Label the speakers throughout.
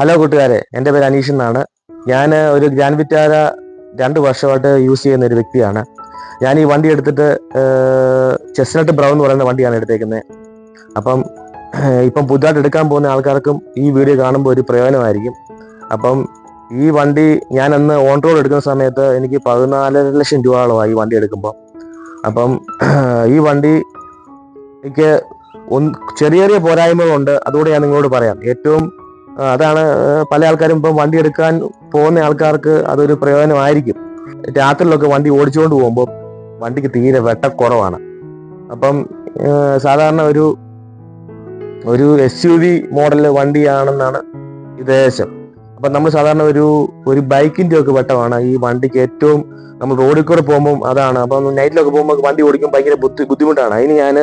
Speaker 1: Hello കൂട്ടുകാരെ. എന്റെ പേര് അനീഷ് എന്നാണ്. ഞാൻ ഒരു ഗ്രാൻഡ് വിറ്റാര രണ്ട് വർഷമായിട്ട് യൂസ് ചെയ്യുന്ന ഒരു വ്യക്തിയാണ്. ഞാൻ ഈ വണ്ടി എടുത്തിട്ട് ചെസ്നട്ട് ബ്രൗൺ എന്ന് പറയുന്ന വണ്ടിയാണ് എടുത്തേക്കുന്നത്. അപ്പം ഇപ്പം പുതുതായിട്ട് എടുക്കാൻ പോകുന്ന ആൾക്കാർക്കും ഈ വീഡിയോ കാണുമ്പോൾ ഒരു പ്രയോജനമായിരിക്കും. അപ്പം ഈ വണ്ടി ഞാൻ അന്ന് ഓൺ റോഡ് എടുക്കുന്ന സമയത്ത് എനിക്ക് പതിനാലര ലക്ഷം രൂപയോളമായി ഈ വണ്ടി എടുക്കുമ്പോൾ. അപ്പം ഈ വണ്ടി എനിക്ക് ചെറിയ ചെറിയ പോരായ്മകളുണ്ട്. അതുകൂടെ ഞാൻ നിങ്ങളോട് പറയാം. ഏറ്റവും അതാണ് പല ആൾക്കാരും ഇപ്പം വണ്ടി എടുക്കാൻ പോകുന്ന ആൾക്കാർക്ക് അതൊരു പ്രയോജനമായിരിക്കും. രാത്രിയിലൊക്കെ വണ്ടി ഓടിച്ചുകൊണ്ട് പോകുമ്പോൾ വണ്ടിക്ക് തീരെ വെട്ടക്കുറവാണ് അപ്പം സാധാരണ ഒരു ഒരു എസ് യു വി മോഡൽ വണ്ടിയാണെന്നാണ് ഉദ്ദേശം. അപ്പം നമ്മൾ സാധാരണ ഒരു ഒരു ബൈക്കിന്റെ ഒക്കെ വെട്ടമാണ് ഈ വണ്ടിക്ക് ഏറ്റവും നമ്മൾ റോഡിൽ കൂടെ പോകുമ്പോൾ അതാണ്. അപ്പം നൈറ്റിലൊക്കെ പോകുമ്പോൾ വണ്ടി ഓടിക്കുമ്പോൾ ഭയങ്കര ബുദ്ധി ബുദ്ധിമുട്ടാണ്. അതിന് ഞാൻ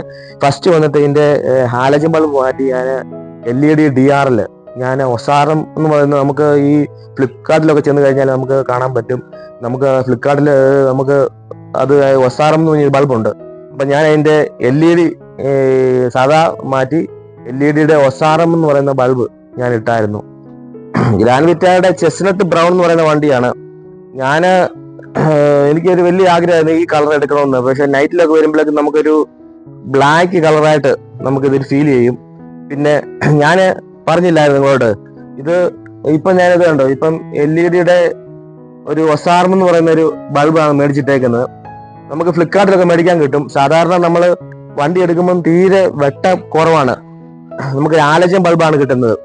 Speaker 1: ഫസ്റ്റ് വന്നിട്ട് ഇതിന്റെ ഹാലജൻ ബൾബ് മാറ്റി ഞാൻ എൽ ഇ ഡി ഡി ആറിൽ ഞാൻ ഒസാറം എന്ന് പറയുന്നത് നമുക്ക് ഈ ഫ്ലിപ്കാർട്ടിലൊക്കെ ചെന്ന് കഴിഞ്ഞാൽ നമുക്ക് കാണാൻ പറ്റും. നമുക്ക് ഫ്ലിപ്കാർട്ടിൽ നമുക്ക് അത് ഒസാറം എന്ന് പറഞ്ഞൊരു ബൾബുണ്ട്. അപ്പൊ ഞാൻ അതിന്റെ എൽ ഇ ഡി സാധാ മാറ്റി എൽ ഇ ഡിയുടെ ഒസാറം എന്ന് പറയുന്ന ബൾബ് ഞാൻ ഇട്ടായിരുന്നു. ഗ്രാൻഡ് വിറ്റായുടെ ചെസ്നട്ട് ബ്രൗൺ എന്ന് പറയുന്ന വണ്ടിയാണ്. ഞാൻ എനിക്കൊരു വലിയ ആഗ്രഹമായിരുന്നു ഈ കളർ എടുക്കണമെന്ന്. പക്ഷെ നൈറ്റിലൊക്കെ വരുമ്പോഴേക്കും നമുക്കൊരു ബ്ലാക്ക് കളറായിട്ട് നമുക്കിതൊരു ഫീൽ ചെയ്യും. പിന്നെ ഞാൻ പറഞ്ഞില്ലായിരുന്നു നിങ്ങളോട്. ഇത് ഇപ്പൊ ഞാനിത് കണ്ടോ ഇപ്പം എൽ ഇ ഡിയുടെ ഒരു ഒസാർമ എന്ന് പറയുന്ന ഒരു ബൾബാണ് മേടിച്ചിട്ടേക്കുന്നത്. നമുക്ക് ഫ്ലിപ്കാർട്ടിലൊക്കെ മേടിക്കാൻ കിട്ടും. സാധാരണ നമ്മൾ വണ്ടി എടുക്കുമ്പം തീരെ വെട്ട കുറവാണ്. നമുക്ക് ആലജം ബൾബാണ് കിട്ടുന്നത്.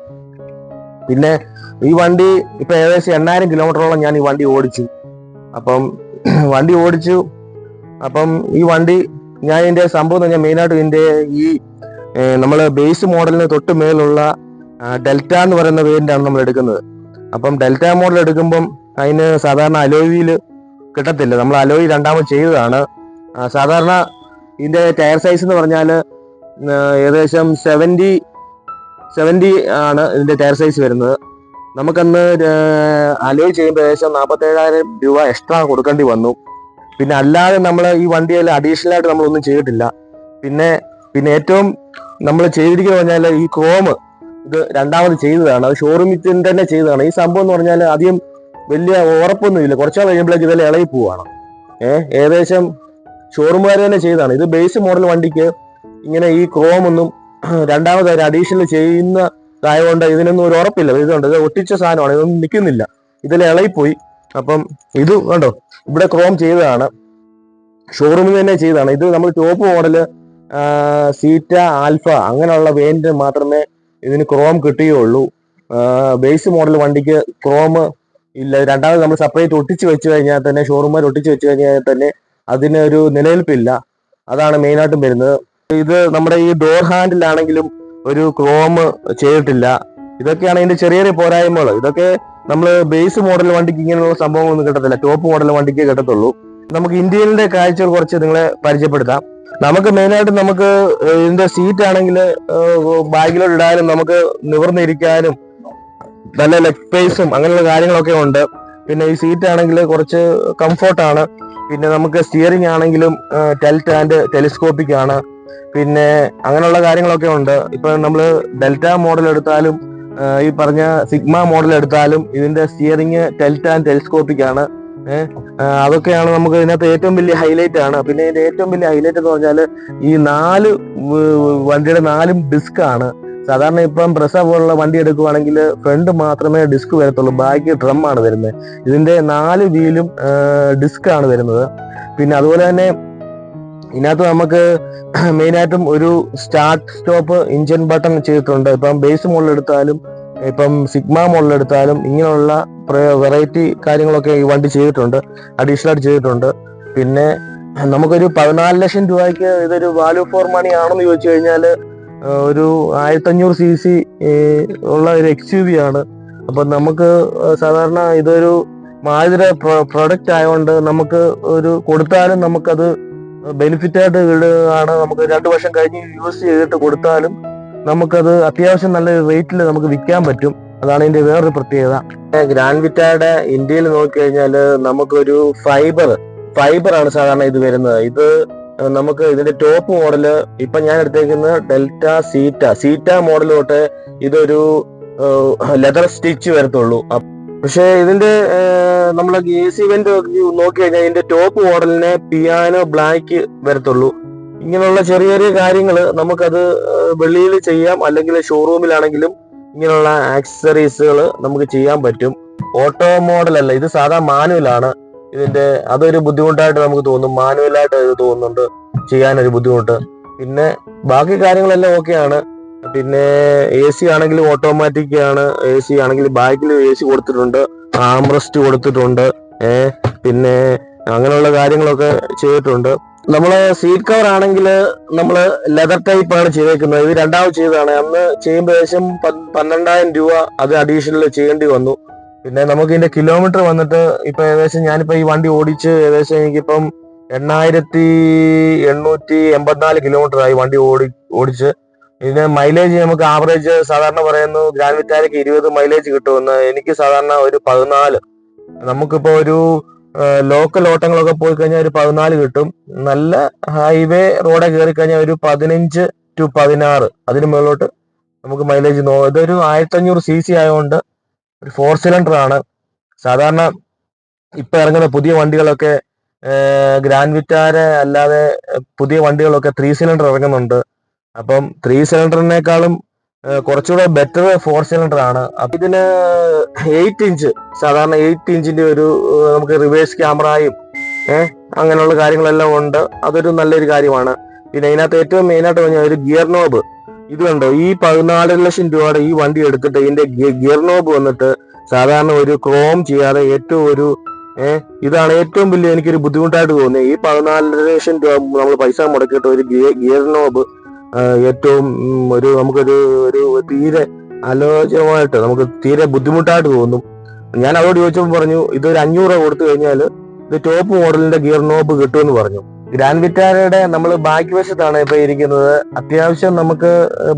Speaker 1: പിന്നെ ഈ വണ്ടി ഇപ്പൊ ഏകദേശം എണ്ണായിരം കിലോമീറ്ററോളം ഞാൻ ഈ വണ്ടി ഓടിച്ചു. അപ്പം വണ്ടി ഓടിച്ചു. അപ്പം ഈ വണ്ടി ഞാൻ ഇതിന്റെ സംഭവം പറഞ്ഞാൽ മെയിനായിട്ട് ഇതിന്റെ ഈ നമ്മൾ ബേസ് മോഡലിന് തൊട്ട് മേലുള്ള ഡെൽറ്റ എന്ന് പറയുന്ന വേരിന്റാണ് നമ്മൾ എടുക്കുന്നത്. അപ്പം ഡെൽറ്റ മോഡൽ എടുക്കുമ്പം അതിന് സാധാരണ അലോയിൽ കിട്ടത്തില്ല. നമ്മൾ അലോയി രണ്ടാമത് ചെയ്തതാണ്. സാധാരണ ഇതിന്റെ ടയർ സൈസ് എന്ന് പറഞ്ഞാൽ ഏകദേശം സെവന്റി സെവന്റി ആണ് ഇതിന്റെ ടയർ സൈസ് വരുന്നത്. നമുക്കന്ന് അലോയി ചെയ്യുമ്പോൾ ഏകദേശം നാൽപ്പത്തേഴായിരം രൂപ എക്സ്ട്രാ കൊടുക്കേണ്ടി വന്നു. പിന്നെ അല്ലാതെ നമ്മൾ ഈ വണ്ടിയിൽ അഡീഷണൽ ആയിട്ട് നമ്മളൊന്നും ചെയ്തിട്ടില്ല. പിന്നെ പിന്നെ ഏറ്റവും നമ്മൾ ചെയ്തിരിക്കുന്ന പറഞ്ഞാൽ ഈ ക്രോമ് ഇത് രണ്ടാമത് ചെയ്തതാണ്. അത് ഷോറൂമിൽ തന്നെ ചെയ്തതാണ്. ഈ സംഭവം എന്ന് പറഞ്ഞാൽ ആദ്യം വലിയ ഉറപ്പൊന്നുമില്ല കുറച്ചാൾ കഴിയുമ്പോഴേക്ക് ഇതെല്ലാം ഇളകി പോവാണ്. ഏഹ് ഏകദേശം ഷോറൂമുകാർ തന്നെ ചെയ്തതാണ്. ഇത് ബേസ് മോഡൽ വണ്ടിക്ക് ഇങ്ങനെ ഈ ക്രോം ഒന്നും രണ്ടാമത് അതിന് അഡീഷണൽ ചെയ്യുന്നതായതുകൊണ്ട് ഇതിനൊന്നും ഒരു ഉറപ്പില്ല. ഇതുണ്ട് ഇത് ഒട്ടിച്ച സാധനമാണ്. ഇതൊന്നും നിൽക്കുന്നില്ല. ഇതിൽ ഇളകിപ്പോയി. അപ്പം ഇത് കണ്ടോ? ഇവിടെ ക്രോം ചെയ്തതാണ്. ഷോറൂമിൽ തന്നെ ചെയ്തതാണ്. ഇത് നമ്മൾ ടോപ്പ് മോഡൽ സീറ്റ ആൽഫ അങ്ങനെയുള്ള വേരിയന്റ് മാത്രമേ ഇതിന് ക്രോം കിട്ടുകയുള്ളൂ ബേസ് മോഡൽ വണ്ടിക്ക് ക്രോം ഇല്ല. രണ്ടാമത് നമ്മൾ സെപ്പറേറ്റ് ഒട്ടിച്ച് വെച്ച് കഴിഞ്ഞാൽ തന്നെ ഷോറൂമിൽ ഒട്ടിച്ച് വെച്ച് കഴിഞ്ഞാൽ തന്നെ അതിനൊരു നിലനിൽപ്പില്ല. അതാണ് മെയിനായിട്ടും വരുന്നത്. ഇത് നമ്മുടെ ഈ ഡോർ ഹാൻഡിലാണെങ്കിലും ഒരു ക്രോം ചെയ്തിട്ടില്ല. ഇതൊക്കെയാണ് ഇതിന്റെ ചെറിയ ചെറിയ പോരായ്മകൾ. ഇതൊക്കെ നമ്മൾ ബേസ് മോഡൽ വണ്ടിക്ക് ഇങ്ങനെയുള്ള സംഭവങ്ങളൊന്നും കിട്ടത്തില്ല. ടോപ്പ് മോഡൽ വണ്ടിക്ക് കിട്ടത്തുള്ളൂ. നമുക്ക് ഇന്ത്യയിലെ കാഴ്ചകൾ കുറച്ച് നിങ്ങളെ പരിചയപ്പെടുത്താം. നമുക്ക് മെയിനായിട്ട് നമുക്ക് ഇതിന്റെ സീറ്റ് ആണെങ്കിൽ ബാഗിലോട്ട് ഇടാനും നമുക്ക് നിവർന്നിരിക്കാനും നല്ല ലെഗ് പേസും അങ്ങനെയുള്ള കാര്യങ്ങളൊക്കെ ഉണ്ട്. പിന്നെ ഈ സീറ്റ് ആണെങ്കിൽ കുറച്ച് കംഫോർട്ടാണ് പിന്നെ നമുക്ക് സ്റ്റിയറിംഗ് ആണെങ്കിലും ടെൽറ്റ് ആൻഡ് ടെലിസ്കോപ്പിക് ആണ്. പിന്നെ അങ്ങനെയുള്ള കാര്യങ്ങളൊക്കെ ഉണ്ട്. ഇപ്പൊ നമ്മൾ ഡെൽറ്റ മോഡൽ എടുത്താലും ഈ പറഞ്ഞ സിഗ്മ മോഡൽ എടുത്താലും ഇതിന്റെ സ്റ്റിയറിംഗ് ടെൽറ്റ് ആൻഡ് ടെലിസ്കോപ്പിക് ആണ്. അതൊക്കെയാണ് നമുക്ക് ഇതിനകത്ത് ഏറ്റവും വലിയ ഹൈലൈറ്റ് ആണ്. പിന്നെ ഇതിന്റെ ഏറ്റവും വലിയ ഹൈലൈറ്റ് എന്ന് പറഞ്ഞാൽ ഈ നാല് വണ്ടിയുടെ നാലും ഡിസ്ക് ആണ്. സാധാരണ ഇപ്പം പ്രസ പോലുള്ള വണ്ടി എടുക്കുവാണെങ്കിൽ ഫ്രണ്ട് മാത്രമേ ഡിസ്ക് വരത്തുള്ളൂ. ബാക്കി ഡ്രം ആണ് വരുന്നത്. ഇതിന്റെ നാല് വീലും ഡിസ്ക് ആണ് വരുന്നത്. പിന്നെ അതുപോലെ തന്നെ ഇതിനകത്ത് നമുക്ക് മെയിനായിട്ടും ഒരു സ്റ്റാർട്ട് സ്റ്റോപ്പ് ഇഞ്ചിൻ ബട്ടൺ ചെയ്തിട്ടുണ്ട്. ഇപ്പം ബേസ് മോഡൽ എടുത്താലും ഇപ്പം സിഗ്മ മോഡൽ എടുത്താലും ഇങ്ങനെയുള്ള വെറൈറ്റി കാര്യങ്ങളൊക്കെ ഈ വണ്ടി ചെയ്തിട്ടുണ്ട്. അഡീഷണൽ ആയിട്ട് ചെയ്തിട്ടുണ്ട്. പിന്നെ നമുക്കൊരു പതിനാല് ലക്ഷം രൂപയ്ക്ക് ഇതൊരു വാല്യൂ ഫോർ മണി ആണെന്ന് ചോദിച്ചു കഴിഞ്ഞാൽ ഒരു ആയിരത്തഞ്ഞൂറ് സി സി ഉള്ള ഒരു എക്സ് യു വി ആണ്. അപ്പം നമുക്ക് സാധാരണ ഇതൊരു മാരുതിയുടെ പ്രൊഡക്റ്റ് ആയതുകൊണ്ട് നമുക്ക് ഒരു കൊടുത്താലും നമുക്കത് ബെനിഫിറ്റ് ആയിട്ട് നമുക്ക് രണ്ട് വർഷം കഴിഞ്ഞ് യൂസ് ചെയ്തിട്ട് കൊടുത്താലും നമുക്കത് അത്യാവശ്യം നല്ല റേറ്റിൽ നമുക്ക് വിൽക്കാൻ പറ്റും. അതാണ് ഇതിന്റെ വേറൊരു പ്രത്യേകത. ഗ്രാൻഡ് വിറ്റയുടെ ഇന്ത്യയിൽ നോക്കിക്കഴിഞ്ഞാൽ നമുക്കൊരു ഫൈബർ ഫൈബർ ആണ് സാധാരണ ഇത് വരുന്നത്. ഇത് നമുക്ക് ഇതിന്റെ ടോപ്പ് മോഡൽ ഇപ്പൊ ഞാൻ എടുത്തേക്കുന്നത് ഡെൽറ്റ സീറ്റ. സീറ്റ മോഡൽ തൊട്ട് ഇതൊരു ലെതർ സ്റ്റിച്ച് വരത്തുള്ളൂ. പക്ഷേ ഇതിന്റെ നമ്മൾ എ സി നോക്കി കഴിഞ്ഞാൽ ഇതിന്റെ ടോപ്പ് മോഡലിനെ പിയാനോ ബ്ലാക്ക് വരത്തുള്ളൂ. ഇങ്ങനെയുള്ള ചെറിയ ചെറിയ കാര്യങ്ങൾ നമുക്കത് വെളിയിൽ ചെയ്യാം. അല്ലെങ്കിൽ ഷോറൂമിലാണെങ്കിലും ഇങ്ങനെയുള്ള ആക്സസറീസുകൾ നമുക്ക് ചെയ്യാൻ പറ്റും. ഓട്ടോ മോഡലല്ല ഇത് സാധാ മാനുവലാണ് ഇതിന്റെ അതൊരു ബുദ്ധിമുട്ടായിട്ട് നമുക്ക് തോന്നും മാനുവലായിട്ട് ഇത് തോന്നുന്നുണ്ട് ചെയ്യാനൊരു ബുദ്ധിമുട്ട്. പിന്നെ ബാക്കി കാര്യങ്ങളെല്ലാം ഓക്കെയാണ് പിന്നെ എ സി ആണെങ്കിലും ഓട്ടോമാറ്റിക് ആണ് എ സി ആണെങ്കിൽ ബാക്കിൽ എ സി കൊടുത്തിട്ടുണ്ട് ആംറസ്റ്റ് കൊടുത്തിട്ടുണ്ട് ഏഹ് പിന്നെ അങ്ങനെയുള്ള കാര്യങ്ങളൊക്കെ ചെയ്തിട്ടുണ്ട്. നമ്മൾ സീറ്റ് കവർ ആണെങ്കിൽ നമ്മൾ ലെതർ ടൈപ്പ് ആണ് ചെയ്തേക്കുന്നത്. ഇത് രണ്ടാമത് ചെയ്തതാണ്. അന്ന് ചെയ്യുമ്പോൾ ഏകദേശം പന്ത്രണ്ടായിരം രൂപ അത് അഡീഷണൽ ചെയ്യേണ്ടി വന്നു. പിന്നെ നമുക്ക് ഇതിന്റെ കിലോമീറ്റർ വന്നിട്ട് ഇപ്പൊ ഏകദേശം ഞാനിപ്പോ ഈ വണ്ടി ഓടിച്ച് ഏകദേശം എനിക്കിപ്പം എണ്ണായിരത്തി എണ്ണൂറ്റി എൺപത്തിനാല് കിലോമീറ്റർ ആയി വണ്ടി ഓടി ഓടിച്ച്. ഇതിന് മൈലേജ് നമുക്ക് ആവറേജ് സാധാരണ പറയുന്നു ഗ്രാൻഡ് വിറ്റാരയ്ക്ക് ഇരുപത് മൈലേജ് കിട്ടുമെന്ന്. എനിക്ക് സാധാരണ ഒരു പതിനാല്. നമുക്കിപ്പോ ഒരു ലോക്കൽ ഓട്ടങ്ങളൊക്കെ പോയി കഴിഞ്ഞാൽ ഒരു പതിനാല് കിട്ടും. നല്ല ഹൈവേ റോഡ് കയറി കഴിഞ്ഞാൽ ഒരു പതിനഞ്ച് ടു പതിനാറ്. അതിന് മുകളിലോട്ട് നമുക്ക് മൈലേജ് നോ ഇതൊരു ആയിരത്തി അഞ്ഞൂറ് സി സി ആയതുകൊണ്ട് ഒരു ഫോർ സിലിണ്ടർ ആണ്. സാധാരണ ഇപ്പൊ ഇറങ്ങുന്ന പുതിയ വണ്ടികളൊക്കെ ഗ്രാൻഡ് വിറ്റാര അല്ലാതെ പുതിയ വണ്ടികളൊക്കെ ത്രീ സിലിണ്ടർ ഇറങ്ങുന്നുണ്ട്. അപ്പം ത്രീ സിലിണ്ടറിനേക്കാളും കുറച്ചുകൂടെ ബെറ്റർ ഫോർ സിലിണ്ടർ ആണ്. അപ്പൊ ഇതിന് എയ്റ്റ് ഇഞ്ച് സാധാരണ എയ്റ്റ് ഇഞ്ചിന്റെ ഒരു നമുക്ക് റിവേഴ്സ് ക്യാമറയും ഏഹ് അങ്ങനെയുള്ള കാര്യങ്ങളെല്ലാം ഉണ്ട്. അതൊരു നല്ലൊരു കാര്യമാണ്. പിന്നെ ഇതിനകത്ത് ഏറ്റവും മെയിൻ ആയിട്ട് പറഞ്ഞാൽ ഒരു ഗിയർ നോബ് ഇത് കണ്ടോ? ഈ പതിനാല് ലക്ഷം രൂപയുടെ ഈ വണ്ടി എടുത്തിട്ട് ഇതിന്റെ ഗിയർ നോബ് വന്നിട്ട് സാധാരണ ഒരു ക്രോം ചെയ്യാതെ ഏറ്റവും ഒരു ഏഹ് ഇതാണ് ഏറ്റവും വലിയ എനിക്കൊരു ബുദ്ധിമുട്ടായിട്ട് തോന്നിയത് ഈ പതിനാല് ലക്ഷം രൂപ നമ്മൾ പൈസ മുടക്കിയിട്ട് ഒരു ഗിയർ നോബ് ഏറ്റവും ഒരു നമുക്കൊരു ഒരു തീരെ അലോചകമായിട്ട് നമുക്ക് തീരെ ബുദ്ധിമുട്ടായിട്ട് തോന്നും. ഞാൻ അവരോട് ചോദിച്ചപ്പോൾ പറഞ്ഞു ഇതൊരു അഞ്ഞൂറ് രൂപ കൊടുത്തു കഴിഞ്ഞാൽ ഇത് ടോപ്പ് മോഡലിന്റെ ഗിയർ നോബ് കിട്ടുമെന്ന് പറഞ്ഞു. ഗ്രാൻഡ് വിറ്റാരയുടെ നമ്മൾ ബാക്ക് വശത്താണ് ഇപ്പൊ ഇരിക്കുന്നത്. അത്യാവശ്യം നമുക്ക്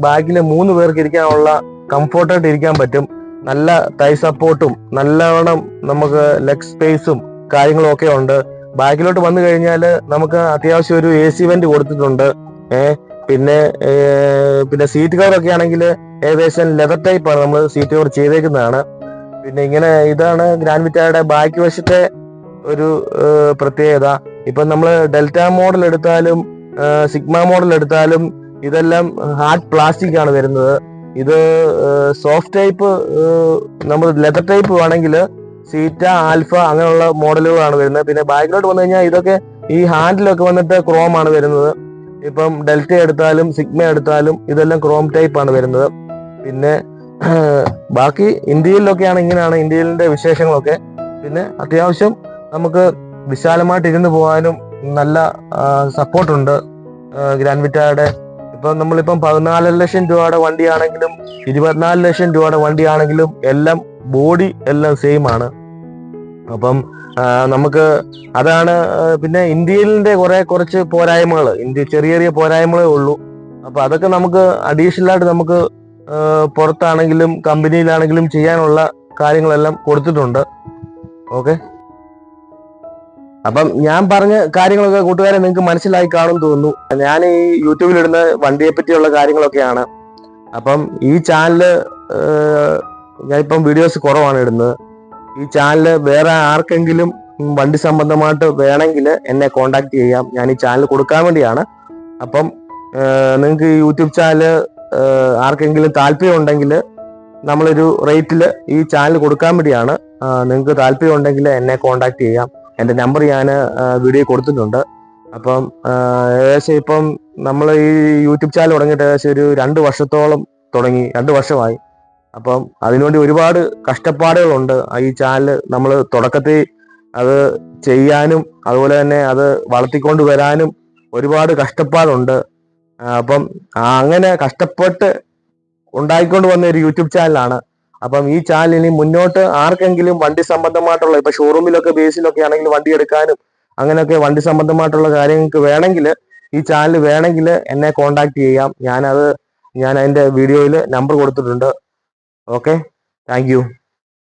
Speaker 1: ബാക്കിൽ മൂന്ന് പേർക്ക് ഇരിക്കാനുള്ള കംഫോർട്ടായിട്ട് ഇരിക്കാൻ പറ്റും. നല്ല തൈ സപ്പോർട്ടും നല്ലവണ്ണം നമുക്ക് ലെഗ് സ്പേസും കാര്യങ്ങളും ഒക്കെ ഉണ്ട്. ബാക്കിലോട്ട് വന്നു കഴിഞ്ഞാൽ നമുക്ക് അത്യാവശ്യം ഒരു എ സി വെന്റ് കൊടുത്തിട്ടുണ്ട്. ഏഹ് പിന്നെ പിന്നെ സീറ്റ് കവർ ഒക്കെ ആണെങ്കിൽ ഏകദേശം ലെതർ ടൈപ്പ് ആണ് നമ്മൾ സീറ്റ് കവർ ചെയ്തേക്കുന്നതാണ്. പിന്നെ ഇങ്ങനെ ഇതാണ് ഗ്രാൻഡ് വിറ്റായുടെ ബാക്ക് വശത്തെ ഒരു പ്രത്യേകത. ഇപ്പം നമ്മൾ ഡെൽറ്റ മോഡൽ എടുത്താലും സിഗ്മ മോഡൽ എടുത്താലും ഇതെല്ലാം ഹാർഡ് പ്ലാസ്റ്റിക് ആണ് വരുന്നത്. ഇത് സോഫ്റ്റ് ടൈപ്പ് നമ്മൾ ലെതർ ടൈപ്പ് വേണമെങ്കിൽ സീറ്റ ആൽഫ അങ്ങനെയുള്ള മോഡലുകളാണ് വരുന്നത്. പിന്നെ ബാക്കിലോട്ട് വന്നു കഴിഞ്ഞാൽ ഇതൊക്കെ ഈ ഹാൻഡിലൊക്കെ വന്നിട്ട് ക്രോം ആണ് വരുന്നത്. ഇപ്പം ഡെൽറ്റ എടുത്താലും സിഗ്മ എടുത്താലും ഇതെല്ലാം ക്രോം ടൈപ്പ് ആണ് വരുന്നത്. പിന്നെ ബാക്കി ഇന്ത്യയിലൊക്കെയാണ് ഇങ്ങനെയാണ് ഇന്ത്യയിലെ വിശേഷങ്ങളൊക്കെ. പിന്നെ അത്യാവശ്യം നമുക്ക് വിശാലമായിട്ട് ഇരുന്ന് പോകാനും നല്ല സപ്പോർട്ടുണ്ട് ഗ്രാൻഡ് വിറ്റായുടെ ഇപ്പം നമ്മളിപ്പം പതിനാല് ലക്ഷം രൂപയുടെ വണ്ടിയാണെങ്കിലും ഇരുപത്തിനാല് ലക്ഷം രൂപയുടെ വണ്ടിയാണെങ്കിലും എല്ലാം ബോഡി എല്ലാം സെയിം ആണ്. അപ്പം നമുക്ക് അതാണ് പിന്നെ ഇന്ത്യയിലിന്റെ കുറെ കുറച്ച് പോരായ്മകൾ. ഇന്ത്യ ചെറിയ ചെറിയ പോരായ്മകളേ ഉള്ളൂ. അപ്പൊ അതൊക്കെ നമുക്ക് അഡീഷണൽ ആയിട്ട് നമുക്ക് പുറത്താണെങ്കിലും കമ്പനിയിലാണെങ്കിലും ചെയ്യാനുള്ള കാര്യങ്ങളെല്ലാം കൊടുത്തിട്ടുണ്ട്. ഓക്കെ? അപ്പം ഞാൻ പറഞ്ഞ കാര്യങ്ങളൊക്കെ കൂട്ടുകാരെ നിങ്ങൾക്ക് മനസ്സിലായി കാണും തോന്നുന്നു. ഞാൻ ഈ യൂട്യൂബിൽ ഇടുന്ന വണ്ടിയെ പറ്റിയുള്ള കാര്യങ്ങളൊക്കെയാണ്. അപ്പം ഈ ചാനൽ ഞാനിപ്പം വീഡിയോസ് കുറവാണ് ഇടുന്നത്. ഈ ചാനൽ വേറെ ആർക്കെങ്കിലും വണ്ടി സംബന്ധമായിട്ട് വേണമെങ്കിൽ എന്നെ കോണ്ടാക്ട് ചെയ്യാം. ഞാൻ ഈ ചാനൽ കൊടുക്കാൻ വേണ്ടിയാണ്. അപ്പം നിങ്ങൾക്ക് ഈ യൂട്യൂബ് ചാനൽ ആർക്കെങ്കിലും താല്പര്യം ഉണ്ടെങ്കിൽ നമ്മളൊരു റേറ്റിൽ ഈ ചാനൽ കൊടുക്കാൻ വേണ്ടിയാണ് നിങ്ങൾക്ക് താല്പര്യം ഉണ്ടെങ്കിൽ എന്നെ കോണ്ടാക്ട് ചെയ്യാം. എന്റെ നമ്പർ ഞാൻ വീഡിയോ കൊടുത്തിട്ടുണ്ട്. അപ്പം ഏകദേശം ഇപ്പം നമ്മൾ ഈ യൂട്യൂബ് ചാനൽ തുടങ്ങിയിട്ട് ഏകദേശം ഒരു രണ്ട് വർഷത്തോളം തുടങ്ങി. രണ്ട് വർഷമായി. അപ്പം അതിനുവേണ്ടി ഒരുപാട് കഷ്ടപ്പാടുകളുണ്ട്. ഈ ചാനൽ നമ്മൾ തുടക്കത്തിൽ അത് ചെയ്യാനും അതുപോലെ തന്നെ അത് വളർത്തിക്കൊണ്ട് വരാനും ഒരുപാട് കഷ്ടപ്പാടുണ്ട്. അപ്പം അങ്ങനെ കഷ്ടപ്പെട്ട് ഉണ്ടായിക്കൊണ്ട് വന്ന ഒരു യൂട്യൂബ് ചാനലാണ് അപ്പം ഈ ചാനൽ ഇനി മുന്നോട്ട് ആർക്കെങ്കിലും വണ്ടി സംബന്ധമായിട്ടുള്ള ഇപ്പൊ ഷോറൂമിലൊക്കെ ബേസിലൊക്കെ ആണെങ്കിൽ വണ്ടി എടുക്കാനും അങ്ങനെയൊക്കെ വണ്ടി സംബന്ധമായിട്ടുള്ള കാര്യങ്ങൾക്ക് വേണമെങ്കിൽ ഈ ചാനൽ വേണമെങ്കിൽ എന്നെ കോണ്ടാക്ട് ചെയ്യാം. ഞാനത് ഞാൻ അതിന്റെ വീഡിയോയിൽ നമ്പർ കൊടുത്തിട്ടുണ്ട്. Okay thank you